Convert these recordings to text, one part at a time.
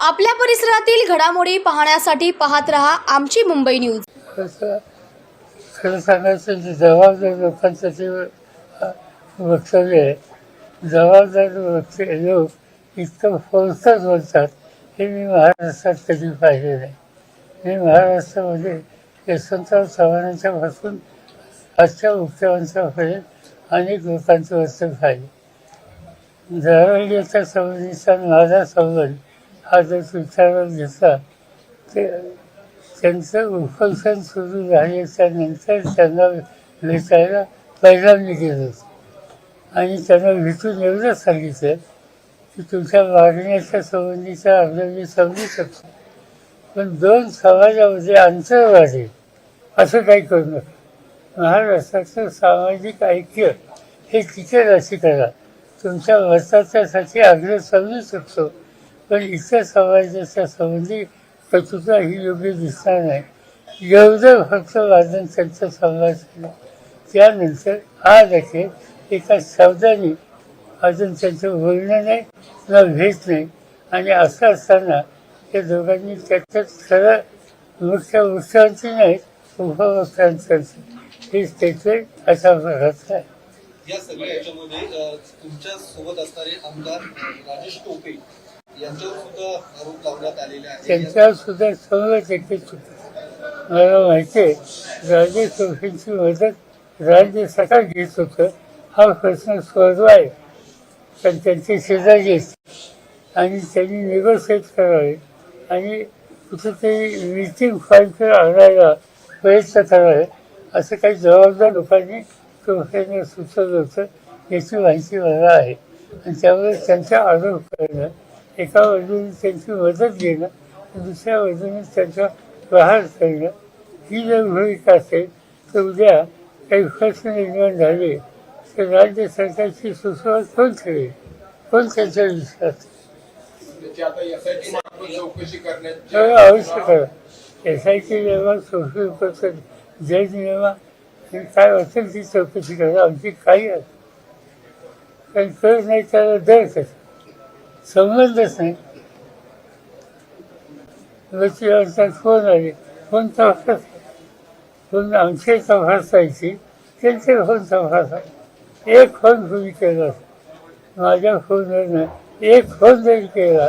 आपल्या परिसरातील घडामोडी पाहण्यासाठी पाहत रहा आमची मुंबई न्यूज. खरं सांगायचं जबाबदार लोकांचं जे वक्तव्य आहे जबाबदार वक्तव्य लोक इतकं फोर्सच बोलतात हे मी महाराष्ट्रात कधी पाहिले नाही. मी महाराष्ट्रामध्ये यशवंतराव चव्हाणांच्या पासून आजच्या मुख्यमंत्र्यापर्यंत अनेक लोकांचं वक्तव्य पाहिले दरवलीच्या संबंधीचा माझा संबंध हा जर विचारात घेतला ते त्यांचं उपोषण सुरू झाल्याच्यानंतर त्यांना भेटायला पहिल्यांदा गेलो आणि त्यांना भेटून एवढंच सांगितलं की तुमच्या मागण्याच्या संबंधीचा अर्ज मी समजू शकतो. पण दोन समाजामध्ये अंतर वाढेल. असं काही करू नका. महाराष्ट्राचं सामाजिक ऐक्य हे तिथे रसिकाला तुमच्या वर्षाच्यासाठी आग्रह समजू शकतो. पण इतर समाजाच्या संबंधी कतुता ही योग्य दिसणार नाही. एवढं फक्त वादन त्यांचं संवाद त्यानंतर आज अखेर एका शब्दाने अजून त्यांचं बोलणं नाही किंवा भेट नाही. आणि असं असताना त्या दोघांनी त्याच्यात खरं मुख्य मुख्यमंत्री नाहीत उपमुख्यमंत्री हे स्टेटमेंट अशा प्रकारचं आहे. या सगळ्या याच्यामध्ये तुमच्यासोबत असणारे आमदार राजेश टोपे यांच्यावर सुद्धा आरोप लावण्यात आलेले आहेत. त्यांच्यावर सुद्धा सर्व मला माहिती आहे राजे चौकींची मदत राज्य सरकार घेत होतं. हा प्रश्न सोडवा आहे. पण त्यांचे शेजारी आणि त्यांनी निगोशिएट करावे. आणि कुठेतरी मीटिंग फाईलकडे आणायला प्रयत्न करावे. असं काही जबाबदार लोकांनी टोपेंना सुचवलं होतं याची माहिती मला आहे. आणि त्यामुळे त्यांचा आरोप करणं एका बाजूने त्यांची मदत घेणं दुसऱ्या बाजूने त्यांचा प्रहार करणं ही जर भूमिका असेल तर उद्या काही प्रश्न निर्माण झाले तर राज्य सरकारची सुरुवात कोण ठेवेल कोण त्यांचा विश्वास? आवश्यक आहे एस आय टी नियमा सुप्रीम जय नियमा काय असेल ती चौकशी करा. आमची काही आहे कारण कर नाही त्याला दर कसं संबंधच नाही. लक्ष अर्थात फोन आले फोन तपास फोन आमचे तपासायची त्यांचे फोन तपासा एक फोन तुम्ही केला? माझ्या फोनवरनं एक फोन जरी केला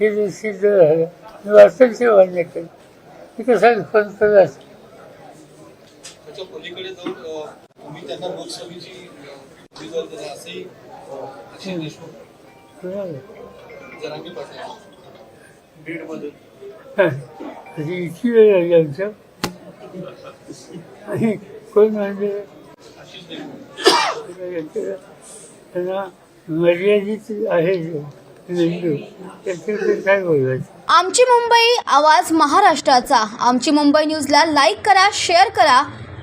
हे सिद्ध झालं. मी वाचन ते मान्य केलं. मी कसा फोन केला? त्याच्या पलीकडे जाऊन तुम्ही त्यांना लोकसभेची अ, उमेदवार दिला असंही अक्षय देशमुख. जरांगे पाटील. बीडमध्ये अशी इतकी वेळ लागली आमच्या आणि कोण म्हणजे? त्यांना मर्यादित आहे. आमची मुंबई आवाज महाराष्ट्राचा. आमची मुंबई न्यूजला लाईक करा शेअर करा.